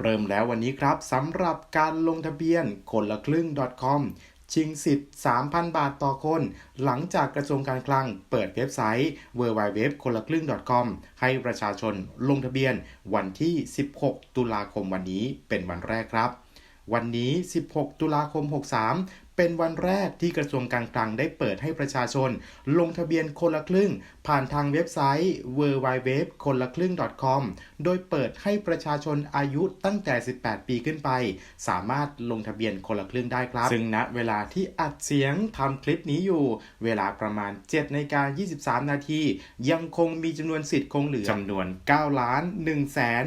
เริ่มแล้ววันนี้ครับสำหรับการลงทะเบียนคนละครึ่ง .com ชิงสิทธิ์ 3,000 บาทต่อคน หลังจากกระทรวงการคลังเปิดเว็บไซต์ www คนละครึ่ง .com ให้ประชาชนลงทะเบียนวันที่ 16 ตุลาคมวันนี้เป็นวันแรกครับ วันนี้ 16 ตุลาคม 63 เป็นวันแรกที่กระทรวงการคลังได้เปิดให้ประชาชน ลงทะเบียนคนละครึ่ง ผ่านทางเว็บไซต์ www คนละครึ่ง .com โดยเปิดให้ประชาชนอายุตั้งแต่ 18 ปีขึ้นไป สามารถลงทะเบียนคนละครึ่งได้ครับ ซึ่งณเวลาที่อัดเสียงทำคลิปนี้อยู่ เวลาประมาณ7นาฬิกา23 นาที ยังคงมีจำนวนสิทธิ์คงเหลือจำนวน9ล้าน1แสน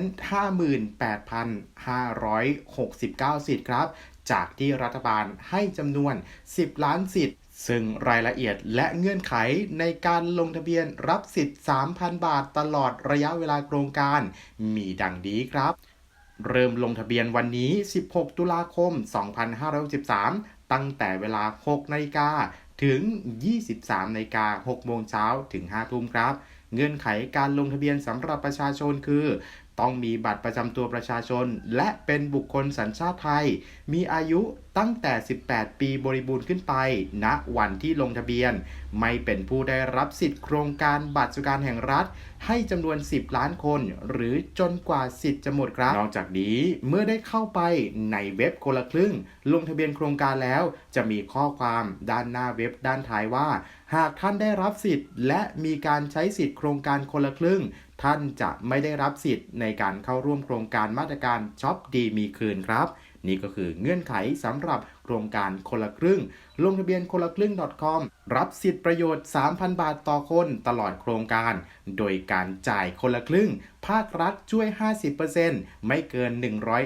58,569 สิทธิ์ครับ จากที่รัฐบาลให้จำนวน 10 ล้านสิทธิ์ ซึ่งรายละเอียดและเงื่อนไขในการลงทะเบียนรับสิทธิ์ 3,000 บาทตลอดระยะเวลาโครงการ มีดังนี้ครับ เริ่มลงทะเบียนวันนี้ 16 ตุลาคม 2563 ตั้งแต่เวลา 6 นาฬิกาถึง 23นาฬิกา6โมงเช้าถึง 5 ทุ่มครับ เงื่อนไขการลงทะเบียนสำหรับประชาชนคือ ต้องมีบัตรประจำตัวประชาชน และเป็นบุคคลสัญชาติไทย มีอายุตั้งแต่ 18 ปีบริบูรณ์ขึ้นไปณวันที่ลงทะเบียน ไม่เป็นผู้ได้รับสิทธิ์โครงการบัตรสวัสดิการแห่งรัฐ ให้จำนวน 10 ล้านคน หรือจนกว่าสิทธิ์จะหมดครับ นอกจากนี้เมื่อได้เข้าไปในเว็บคนละครึ่ง ลงทะเบียนโครงการแล้ว จะมีข้อความด้านหน้าเว็บด้านท้ายว่า หากท่านได้รับสิทธิ์ และมีการใช้สิทธิ์โครงการคนละครึ่ง ท่านจะไม่ได้รับสิทธิ์ในการเข้าร่วมโครงการมาตรการช็อปดีมีคืนครับ นี่ก็คือเงื่อนไขสำหรับโครงการคนละครึ่ง ลงทะเบียนคนละครึ่ง .com รับสิทธิประโยชน์ 3,000 บาทต่อคนตลอดโครงการ โดยการจ่ายคนละครึ่ง ภาครัฐช่วย 50%ไม่เกิน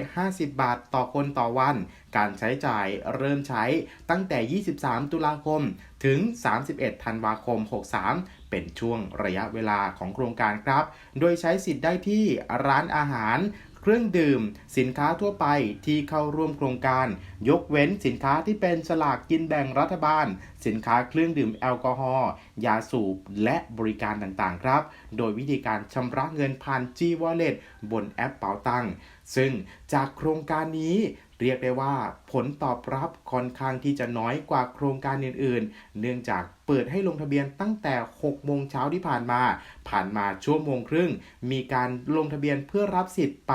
150 บาทต่อคนต่อวัน การใช้จ่ายเริ่มใช้ตั้งแต่ 23 ตุลาคม ถึง 31 ธันวาคม 63 เป็นช่วงระยะเวลาของโครงการครับ โดยใช้สิทธิ์ได้ที่ร้านอาหาร เครื่องดื่ม สินค้าทั่วไปที่เข้าร่วมโครงการ ยกเว้นสินค้าที่เป็นสลากกินแบ่งรัฐบาล สินค้าเครื่องดื่มแอลกอฮอล์ยาสูบ และบริการต่างๆ ครับ โดยวิธีการชำระเงินผ่าน G Wallet บนแอปเป๋าตังค์ซึ่งจากโครงการนี้เรียกได้ว่าผลตอบรับค่อนข้างที่จะน้อยกว่าโครงการอื่นๆ เนื่องจากเปิดให้ลงทะเบียนตั้งแต่ 6 โมงเช้าที่ผ่านมา ผ่านมาชั่วโมงครึ่ง มีการลงทะเบียนเพื่อรับสิทธิ์ไป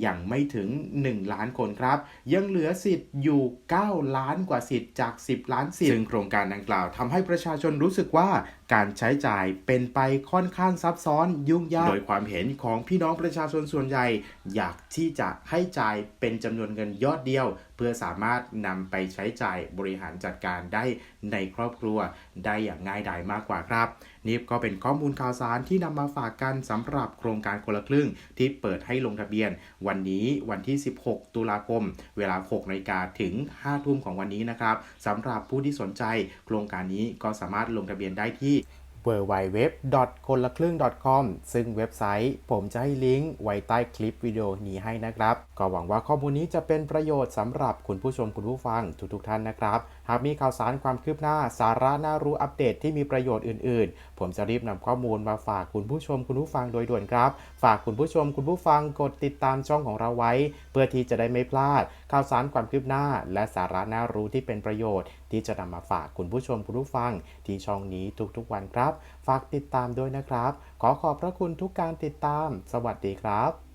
อย่างไม่ถึง 1 ล้านคนครับ ยังเหลือสิทธิ์อยู่ 9 ล้านกว่าสิทธิ์จาก 10 ล้านสิทธิ์ซึ่งโครงการดังกล่าวทำให้ประชาชนรู้สึกว่าการใช้จ่ายเป็นไปค่อนข้างซับซ้อนยุ่งยาก โดยความเห็นของพี่น้องประชาชนส่วนใหญ่ อยากที่จะให้จ่ายเป็นจำนวนเงินยอดเดียว เพื่อสามารถนำไปใช้จ่ายบริหารจัดการได้ในครอบครัว ได้อย่างง่ายดายมากกว่าครับ นี่ก็เป็นข้อมูลข่าวสารที่นำมาฝากกันสำหรับโครงการคนละครึ่งที่เปิดให้ลงทะเบียน วันนี้วันที่ 16 ตุลาคม เวลา6นาฬิกาถึง5ทุ่มของวันนี้นะครับสำหรับผู้ที่สนใจ โครงการนี้ก็สามารถลงทะเบียนได้ที่り w w w คนละครึ่ง .com ซึ่งเว็บไซต์ ผมจะให้ลิงก์ไว้ใต้คลิปวิดีโอนี้ให้นะครับ ก็หวังว่าข้อมูลนี้จะเป็นประโยชน์สำหรับคุณผู้ชมคุณผู้ฟังทุกๆท่านนะครับ หากมีข่าวสารความคืบหน้าสาระน่ารู้อัปเดตที่มีประโยชน์อื่นๆ ผมจะรีบนำข้อมูลมาฝากคุณผู้ชมคุณผู้ฟังโดยด่วนครับ ฝากคุณผู้ชมคุณผู้ฟังกดติดตามช่องของเราไว้ เพื่อที่จะได้ไม่พลาด ข่าวสารความคืบหน้า และสาระน่ารู้ที่เป็นประโยชน์ ที่จะนำมาฝากคุณผู้ชมคุณผู้ฟังที่ช่องนี้ทุกๆ วันครับฝากติดตามด้วยนะครับ ขอขอบพระคุณทุกการติดตาม สวัสดีครับ